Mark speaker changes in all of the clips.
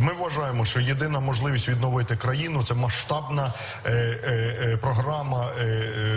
Speaker 1: Ми вважаємо, що єдина можливість відновити країну це масштабна е, е, е, програма е,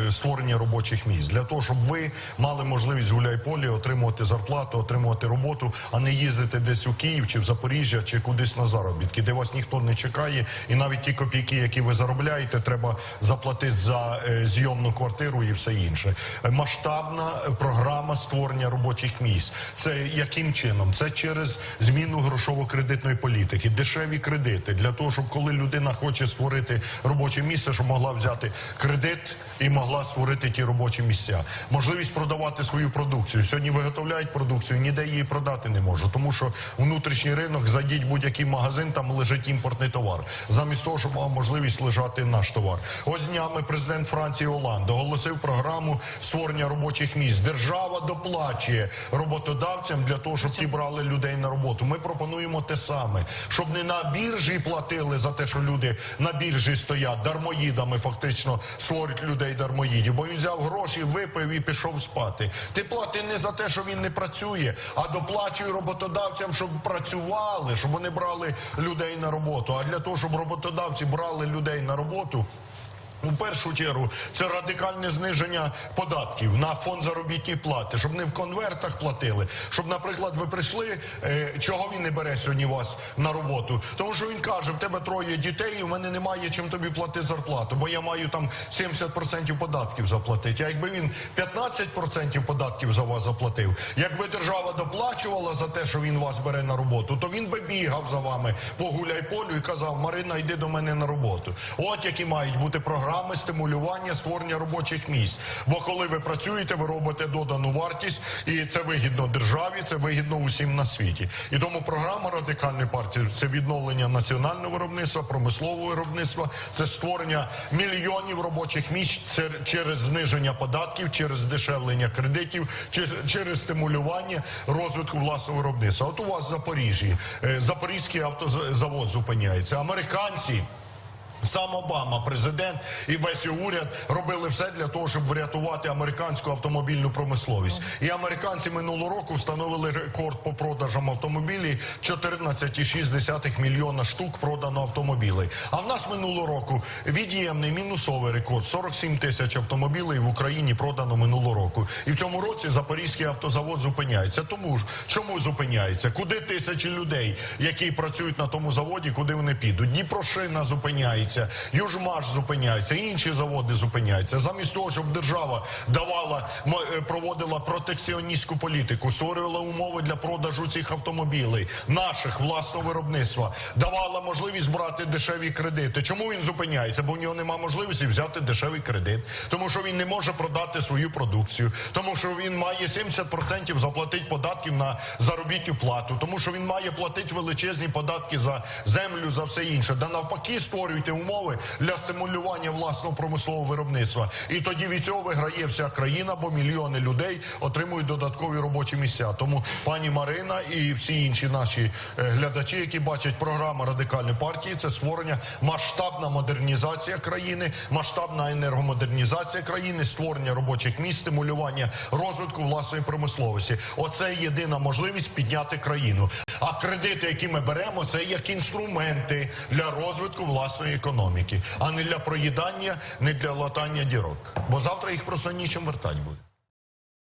Speaker 1: е, створення робочих місць для того, щоб ви мали можливість гуляйполі отримувати зарплату, отримувати роботу, а не їздити десь у Київ чи в Запоріжжя чи кудись на заробітки, де вас ніхто не чекає, і навіть ті копійки, які ви заробляєте, треба заплатити за е, зйомну квартиру і все інше. Масштабна програма створення робочих місць. Це яким чином? Це через зміну грошово-кредитної політики, дешеві кредити для того, щоб коли людина хоче створити робоче місце, щоб могла взяти кредит і могла створити ті робочі місця. Можливість продавати свою продукцію. Сьогодні виготовляють продукцію, ніде її продати не можу, тому що внутрішній ринок зайдіть будь-який магазин, там лежить імпортний товар, замість того, щоб мав можливість лежати наш товар. Ось днями президент Франції Оланд оголосив програму створення робочих місць. Держава доплачує роботодавцям для того, щоб ті брали людей на роботу. Ми пропонуємо те саме, щоб не на біржі платили за те, що люди на біржі стоять дармоїдами, фактично створюють людей дармоїдів. Бо він взяв гроші, випив і пішов спати. Ти плати не за те, що він не працює, а доплачує роботодавцям, щоб працювали, щоб вони брали людей на роботу. А для того, щоб роботодавці брали людей на роботу. У першу чергу це радикальне зниження податків на фонд заробітної плати, щоб не в конвертах платили. Щоб, наприклад, ви прийшли, е, чого він не бере сьогодні вас на роботу? Тому що він каже: в тебе троє дітей, і в мене немає чим тобі платити зарплату, бо я маю там 70% податків заплатити. А якби він 15% податків за вас заплатив, якби держава доплачувала за те, що він вас бере на роботу, то він би бігав за вами по гуляйполю і казав: Марина, йди до мене на роботу. От які мають бути програми стимулювання створення робочих місць. Бо коли ви працюєте, ви робите додану вартість, і це вигідно державі, це вигідно усім на світі. І тому програма радикальної партії це відновлення національного виробництва, промислового виробництва, це створення мільйонів робочих місць це через зниження податків, через дешевлення кредитів, через стимулювання розвитку власного виробництва. От у вас в Запоріжжі е, Запорізький автозавод зупиняється. Американці. Сам Обама, президент і весь його уряд робили все для того, щоб врятувати американську автомобільну промисловість. І американці минулого року встановили рекорд по продажам автомобілів 14,6 мільйона штук продано автомобілей. А в нас минулого року від'ємний мінусовий рекорд 47 тисяч автомобілів в Україні продано минулого року. І в цьому році Запорізький автозавод зупиняється. Тому ж чому зупиняється? Куди тисячі людей, які працюють на тому заводі, куди вони підуть? Дніпрошина зупиняється. Южмаш зупиняється, інші заводи зупиняються. Замість того, щоб держава давала е, проводила протекціоністську політику, створювала умови для продажу цих автомобілей, наших власного виробництва, давала можливість брати дешеві кредити. Чому він зупиняється? Бо в нього немає можливості взяти дешевий кредит, тому що він не може продати свою продукцію, тому що він має 70% заплатити податків на заробітну плату, тому що він має платити величезні податки за землю, за все інше. Да навпаки, створюйте умови для стимулювання власного промислового виробництва. І тоді від цього виграє вся країна, бо мільйони людей отримують додаткові робочі місця. Тому пані Марина і всі інші наші е, глядачі, які бачать програму радикальної партії, це створення масштабна модернізація країни, масштабна енергомодернізація країни, створення робочих місць, стимулювання розвитку власної промисловості. Оце єдина можливість підняти країну. А кредити, які ми беремо, це як інструменти для розвитку власної економіки, а не для проїдання, не для латання дірок. Бо завтра їх просто нічим вертати буде.